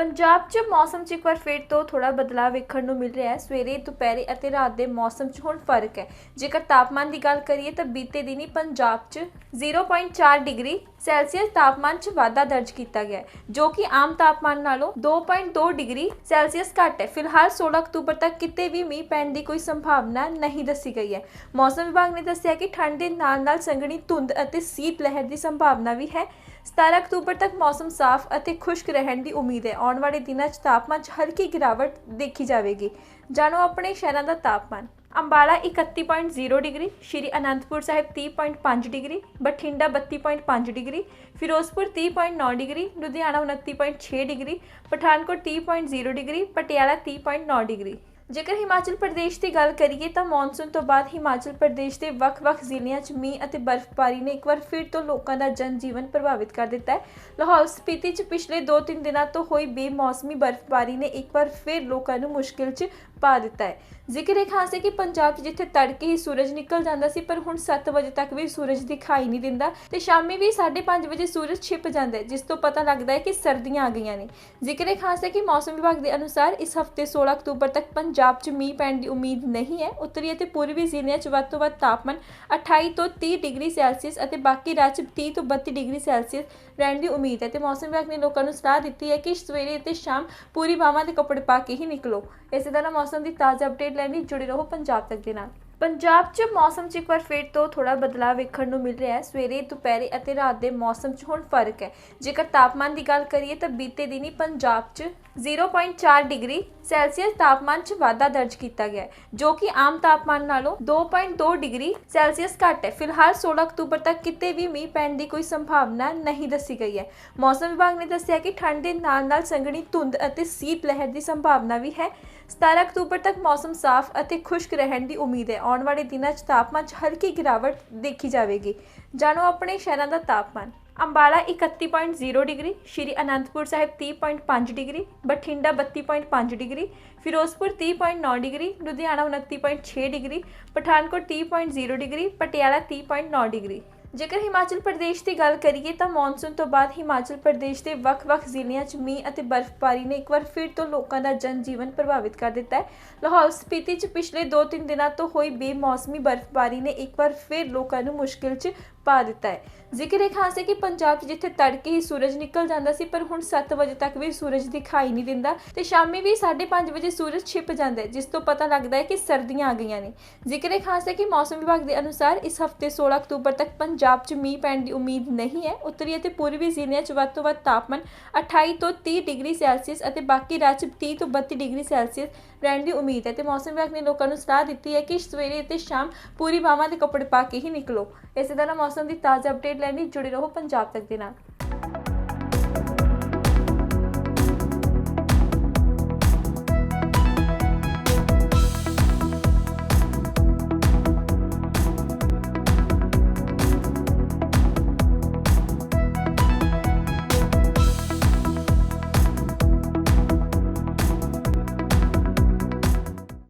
ਪੰਜਾਬ 'ਚ ਮੌਸਮ 'ਚ ਇੱਕ ਵਾਰ ਫਿਰ ਤੋਂ ਥੋੜਾ ਬਦਲਾਅ ਵੇਖਣ ਨੂੰ ਮਿਲ ਰਿਹਾ ਹੈ। ਸਵੇਰੇ, ਦੁਪਹਿਰੇ ਅਤੇ ਰਾਤ ਦੇ ਮੌਸਮ 'ਚ ਹੁਣ ਫ਼ਰਕ ਹੈ। ਜੇਕਰ ਤਾਪਮਾਨ ਦੀ ਗੱਲ ਕਰੀਏ ਤਾਂ ਬੀਤੇ ਦਿਨੀ ਪੰਜਾਬ 'ਚ 0.4 ਡਿਗਰੀ ਸੈਲਸੀਅਸ ਤਾਪਮਾਨ 'ਚ ਵਾਧਾ ਦਰਜ ਕੀਤਾ ਗਿਆ ਜੋ ਕਿ ਆਮ ਤਾਪਮਾਨ ਨਾਲੋਂ 2.2 ਡਿਗਰੀ ਸੈਲਸੀਅਸ ਘੱਟ ਹੈ। ਫਿਲਹਾਲ 16 ਅਕਤੂਬਰ ਤੱਕ ਕਿਤੇ ਵੀ ਮੀਂਹ ਪੈਣ ਦੀ ਕੋਈ ਸੰਭਾਵਨਾ ਨਹੀਂ ਦੱਸੀ ਗਈ ਹੈ। ਮੌਸਮ ਵਿਭਾਗ ਨੇ ਦੱਸਿਆ ਕਿ ਠੰਡ ਦੇ ਨਾਲ-ਨਾਲ ਸੰਘਣੀ ਧੁੰਦ ਅਤੇ ਸੀਤ ਲਹਿਰ ਦੀ ਸੰਭਾਵਨਾ ਵੀ ਹੈ। 17 ਅਕਤੂਬਰ ਤੱਕ ਮੌਸਮ ਸਾਫ਼ ਅਤੇ ਖੁਸ਼ਕ ਰਹਿਣ ਦੀ ਉਮੀਦ ਹੈ। ਆਉਣ ਵਾਲੇ ਦਿਨਾਂ 'ਚ ਤਾਪਮਾਨ 'ਚ ਹਲਕੀ ਗਿਰਾਵਟ ਦੇਖੀ ਜਾਵੇਗੀ। ਜਾਣੋ ਆਪਣੇ ਸ਼ਹਿਰਾਂ ਦਾ ਤਾਪਮਾਨ। Ambala 31.0 degree, Shri Anandpur Sahib 30.5 degree, Bathinda 32.5 degree, Ferozepur 30.9 degree, Ludhiana 29.6 degree, Pathankot 30.0 degree, Patiala 30.9 degree. ਜੇਕਰ ਹਿਮਾਚਲ ਪ੍ਰਦੇਸ਼ ਦੀ ਗੱਲ ਕਰੀਏ ਤਾਂ ਮੌਨਸੂਨ ਤੋਂ ਬਾਅਦ ਹਿਮਾਚਲ ਪ੍ਰਦੇਸ਼ ਦੇ ਵੱਖ-ਵੱਖ ਜ਼ਿਲ੍ਹਿਆਂ 'ਚ ਮੀਂਹ ਅਤੇ ਬਰਫ਼ਬਾਰੀ ਨੇ ਇੱਕ ਵਾਰ ਫਿਰ ਤੋਂ ਲੋਕਾਂ ਦਾ ਜਨਜੀਵਨ ਪ੍ਰਭਾਵਿਤ ਕਰ ਦਿੱਤਾ ਹੈ। ਲਾਹੌਰ ਸਪੀਤੀ 'ਚ ਪਿਛਲੇ 2-3 ਦਿਨਾਂ ਤੋਂ ਹੋਈ ਬੇਮੌਸਮੀ ਬਰਫ਼ਬਾਰੀ ਨੇ ਇੱਕ ਵਾਰ ਫਿਰ ਲੋਕਾਂ ਨੂੰ ਮੁਸ਼ਕਿਲ 'ਚ ਪਾ ਦਿੱਤਾ ਹੈ। ਜ਼ਿਕਰ ਇਹ ਖਾਸ ਹੈ ਕਿ ਪੰਜਾਬ 'ਚ ਜਿੱਥੇ ਤੜਕੇ ਹੀ ਸੂਰਜ ਨਿਕਲ ਜਾਂਦਾ ਸੀ, ਪਰ ਹੁਣ 7 ਵਜੇ ਤੱਕ ਵੀ ਸੂਰਜ ਦਿਖਾਈ ਨਹੀਂ ਦਿੰਦਾ ਤੇ ਸ਼ਾਮੀ ਵੀ 5:30 ਵਜੇ ਸੂਰਜ ਛਿਪ ਜਾਂਦਾ ਹੈ, ਜਿਸ ਤੋਂ ਪਤਾ ਲੱਗਦਾ ਹੈ ਕਿ ਸਰਦੀਆਂ ਆ ਗਈਆਂ ਨੇ। ਜ਼ਿਕਰ ਇਹ ਖਾਸ ਹੈ ਕਿ ਮੌਸਮ ਵਿਭਾਗ ਦੇ ਅਨੁਸਾਰ ਇਸ ਹਫ਼ਤੇ 16 ਅਕਤੂਬਰ ਤੱਕ ਪੰਜਾਬ 'ਚ ਮੀਂਹ ਪੈਣ ਦੀ ਉਮੀਦ ਨਹੀਂ ਹੈ। ਉੱਤਰੀ ਅਤੇ ਪੂਰਬੀ ਜ਼ਿਲ੍ਹਿਆਂ 'ਚ ਵੱਧ ਤੋਂ ਵੱਧ ਤਾਪਮਾਨ 28 ਤੋਂ 30 ਡਿਗਰੀ ਸੈਲਸੀਅਸ ਅਤੇ ਬਾਕੀ ਰਾਜ 'ਚ 30 ਤੋਂ 32 ਡਿਗਰੀ ਸੈਲਸੀਅਸ ਰਹਿਣ ਦੀ ਉਮੀਦ ਹੈ ਤੇ ਮੌਸਮ ਵਿਭਾਗ ਨੇ ਲੋਕਾਂ ਨੂੰ ਸਲਾਹ ਦਿੱਤੀ ਹੈ ਕਿ ਸਵੇਰੇ ਅਤੇ ਸ਼ਾਮ ਪੂਰੀ ਬਾਹਾਂ ਦੇ ਕੱਪੜੇ ਪਾ ਕੇ ਹੀ ਨਿਕਲੋ। ਇਸੇ ਤਰ੍ਹਾਂ ਮੌਸਮ ਦੀ ਤਾਜ਼ਾ ਅਪਡੇਟ ਲੈਣ ਲਈ ਜੁੜੇ ਰਹੋ ਪੰਜਾਬ ਤੱਕ ਦੇ ਨਾਲ। ਪੰਜਾਬ 'ਚ ਮੌਸਮ 'ਚ ਇੱਕ ਵਾਰ ਫਿਰ ਤੋਂ ਥੋੜਾ ਬਦਲਾਅ ਵੇਖਣ ਨੂੰ ਮਿਲ ਰਿਹਾ ਹੈ। ਸਵੇਰੇ, ਦੁਪਹਿਰੇ ਅਤੇ ਰਾਤ ਦੇ ਮੌਸਮ 'ਚ ਹੁਣ ਫ਼ਰਕ ਹੈ। ਜੇਕਰ ਤਾਪਮਾਨ ਦੀ ਗੱਲ ਕਰੀਏ ਤਾਂ ਬੀਤੇ ਦਿਨੀ ਪੰਜਾਬ 'ਚ 0.4 ਡਿਗਰੀ ਸੈਲਸੀਅਸ ਤਾਪਮਾਨ 'ਚ ਵਾਧਾ ਦਰਜ ਕੀਤਾ ਗਿਆ ਹੈ, ਜੋ ਕਿ ਆਮ ਤਾਪਮਾਨ ਨਾਲੋਂ 2.2 ਡਿਗਰੀ ਸੈਲਸੀਅਸ ਘੱਟ ਹੈ। ਫਿਲਹਾਲ 16 ਅਕਤੂਬਰ ਤੱਕ ਕਿਤੇ ਵੀ ਮੀਂਹ ਪੈਣ ਦੀ ਕੋਈ ਸੰਭਾਵਨਾ ਨਹੀਂ ਦੱਸੀ ਗਈ ਹੈ। ਮੌਸਮ ਵਿਭਾਗ ਨੇ ਦੱਸਿਆ ਕਿ ਠੰਡ ਦੇ ਨਾਲ-ਨਾਲ ਸੰਘਣੀ ਧੁੰਦ ਅਤੇ ਸੀਤ ਲਹਿਰ ਦੀ ਸੰਭਾਵਨਾ ਵੀ ਹੈ। 17 ਅਕਤੂਬਰ ਤੱਕ ਮੌਸਮ ਸਾਫ਼ ਅਤੇ ਖੁਸ਼ਕ ਰਹਿਣ ਦੀ ਉਮੀਦ ਹੈ। ਆਉਣ ਵਾਲੇ ਦਿਨਾਂ 'ਚ ਤਾਪਮਾਨ 'ਚ ਹਲਕੀ ਗਿਰਾਵਟ ਦੇਖੀ ਜਾਵੇਗੀ। ਜਾਣੋ ਆਪਣੇ ਸ਼ਹਿਰਾਂ ਦਾ ਤਾਪਮਾਨ। Ambala 31.0 degree, Shri Anandpur Sahib 30.5 degree, Bathinda 32.5 degree, Ferozepur 30.9 degree, Ludhiana 29.6 degree, Pathankot 30.0 degree, Patiala 30.9 degree. ਜੇਕਰ ਹਿਮਾਚਲ ਪ੍ਰਦੇਸ਼ ਦੀ ਗੱਲ ਕਰੀਏ ਤਾਂ ਮੌਨਸੂਨ ਤੋਂ ਬਾਅਦ ਹਿਮਾਚਲ ਪ੍ਰਦੇਸ਼ ਦੇ ਵੱਖ-ਵੱਖ ਜ਼ਿਲ੍ਹਿਆਂ 'ਚ ਮੀਂਹ ਅਤੇ ਬਰਫ਼ਬਾਰੀ ਨੇ ਇੱਕ ਵਾਰ ਫਿਰ ਤੋਂ ਲੋਕਾਂ ਦਾ ਜਨਜੀਵਨ ਪ੍ਰਭਾਵਿਤ ਕਰ ਦਿੱਤਾ ਹੈ। ਲਾਹੌਰ ਸਪੀਤੀ 'ਚ ਪਿਛਲੇ 2-3 ਦਿਨਾਂ ਤੋਂ ਹੋਈ ਬੇਮੌਸਮੀ ਬਰਫ਼ਬਾਰੀ ਨੇ ਇੱਕ ਵਾਰ ਫਿਰ ਲੋਕਾਂ ਨੂੰ ਮੁਸ਼ਕਿਲ 'ਚ ਪਾ ਦਿੱਤਾ ਹੈ। ਜ਼ਿਕਰ ਇਹ ਖਾਸ ਹੈ ਕਿ ਪੰਜਾਬ 'ਚ ਜਿੱਥੇ ਤੜਕੇ ਹੀ ਸੂਰਜ ਨਿਕਲ ਜਾਂਦਾ ਸੀ, ਪਰ ਹੁਣ 7 ਵਜੇ ਤੱਕ ਵੀ ਸੂਰਜ ਦਿਖਾਈ ਨਹੀਂ ਦਿੰਦਾ ਤੇ ਸ਼ਾਮੀ ਵੀ 5:30 ਵਜੇ ਸੂਰਜ ਛਿਪ ਜਾਂਦਾ ਹੈ, ਜਿਸ ਤੋਂ ਪਤਾ ਲੱਗਦਾ ਹੈ ਕਿ ਸਰਦੀਆਂ ਆ ਗਈਆਂ ਨੇ। ਜ਼ਿਕਰ ਇਹ ਖਾਸ ਹੈ ਕਿ ਮੌਸਮ ਵਿਭਾਗ ਦੇ ਅਨੁਸਾਰ ਇਸ ਹਫ਼ਤੇ 16 ਅਕਤੂਬਰ ਤੱਕ ਪੰਜਾਬ 'ਚ ਮੀਂਹ ਪੈਣ ਦੀ ਉਮੀਦ ਨਹੀਂ ਹੈ। ਉੱਤਰੀ ਅਤੇ ਪੂਰਬੀ ਜ਼ਿਲ੍ਹਿਆਂ 'ਚ ਵੱਧ ਤੋਂ ਵੱਧ ਤਾਪਮਾਨ 28 ਤੋਂ 30 ਡਿਗਰੀ ਸੈਲਸੀਅਸ ਅਤੇ ਬਾਕੀ ਰਾਜ 'ਚ 30 ਤੋਂ 32 ਡਿਗਰੀ ਸੈਲਸੀਅਸ ਰਹਿਣ ਦੀ ਉਮੀਦ ਹੈ ਤੇ ਮੌਸਮ ਵਿਭਾਗ ਨੇ ਲੋਕਾਂ ਨੂੰ ਸਲਾਹ ਦਿੱਤੀ ਹੈ ਕਿ ਸਵੇਰੇ ਅਤੇ ਸ਼ਾਮ ਪੂਰੀ ਬਾਹਾਂ ਦੇ ਕੱਪੜੇ ਪਾ ਕੇ ਹੀ ਨਿਕਲੋ। ਇਸੇ ਤਰ੍ਹਾਂ ਮੌਸਮ ਦੀ ਤਾਜ਼ਾ ਅਪਡੇਟ ਲੈਣ ਲਈ ਜੁੜੇ ਰਹੋ ਪੰਜਾਬ ਤੱਕ ਦੇ ਨਾਲ।